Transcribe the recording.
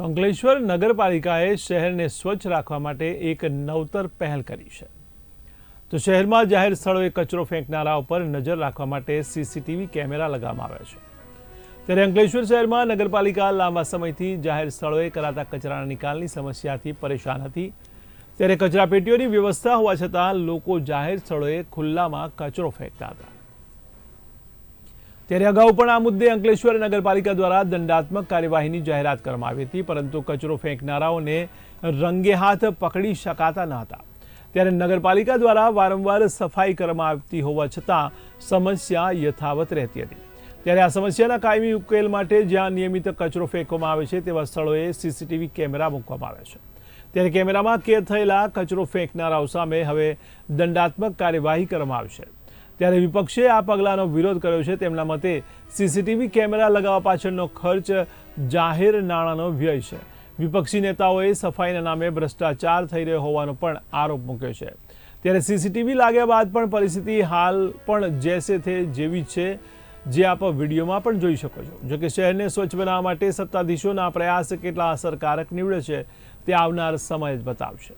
તો અંકલેશ્વર નગરપાલિકાએ શહેરને સ્વચ્છ રાખવા માટે એક નવતર પહેલ કરી છે. તો શહેરમાં જાહેર સ્થળોએ કચરો ફેંકનારા ઉપર નજર રાખવા માટે સીસીટીવી કેમેરા લગાવવામાં આવ્યા છે. ત્યારે અંકલેશ્વર શહેરમાં નગરપાલિકા લાંબા સમયથી જાહેર સ્થળોએ કરાતા કચરાના નિકાલની સમસ્યાથી પરેશાન હતી. ત્યારે કચરાપેટીઓની વ્યવસ્થા હોવા છતાં લોકો જાહેર સ્થળોએ ખુલ્લામાં કચરો ફેંકતા હતા. ત્યારે અગાઉ પણ આ મુદ્દે અંકલેશ્વર નગરપાલિકા દ્વારા દંડાત્મક કાર્યવાહીની જાહેરાત કરવામાં આવી હતી, પરંતુ કચરો ફેંકનારાઓને રંગે હાથ પકડી શકાતા ન હતા. ત્યારે નગરપાલિકા દ્વારા વારંવાર સફાઈ કરવામાં આવતી હોવા છતાં સમસ્યા યથાવત રહેતી હતી. ત્યારે આ સમસ્યાના કાયમી ઉકેલ માટે જ્યાં નિયમિત કચરો ફેંકવામાં આવે છે, તેવા સ્થળોએ સીસીટીવી કેમેરા મૂકવામાં આવે છે. ત્યારે કેમેરામાં કેદ થયેલા કચરો ફેંકનારાઓ સામે હવે દંડાત્મક કાર્યવાહી કરવામાં આવશે. ત્યારે વિપક્ષે આ પગલાંનો વિરોધ કર્યો છે. તેમના મતે સીસીટીવી કેમેરા લગાવવા પાછળનો ખર્ચ જાહેર નાણાંનો વ્યય છે. વિપક્ષી નેતાઓએ સફાઈના નામે ભ્રષ્ટાચાર થઈ રહ્યો હોવાનો પણ આરોપ મૂક્યો છે. ત્યારે સીસીટીવી લાગ્યા બાદ પણ પરિસ્થિતિ હાલ પણ જેસે થે જેવી જ છે, જે આપ વિડીયોમાં પણ જોઈ શકો છો. જોકે શહેરને સ્વચ્છ બનાવવા માટે સત્તાધીશોના પ્રયાસ કેટલા અસરકારક નીવડે છે તે આવનાર સમય જ બતાવશે.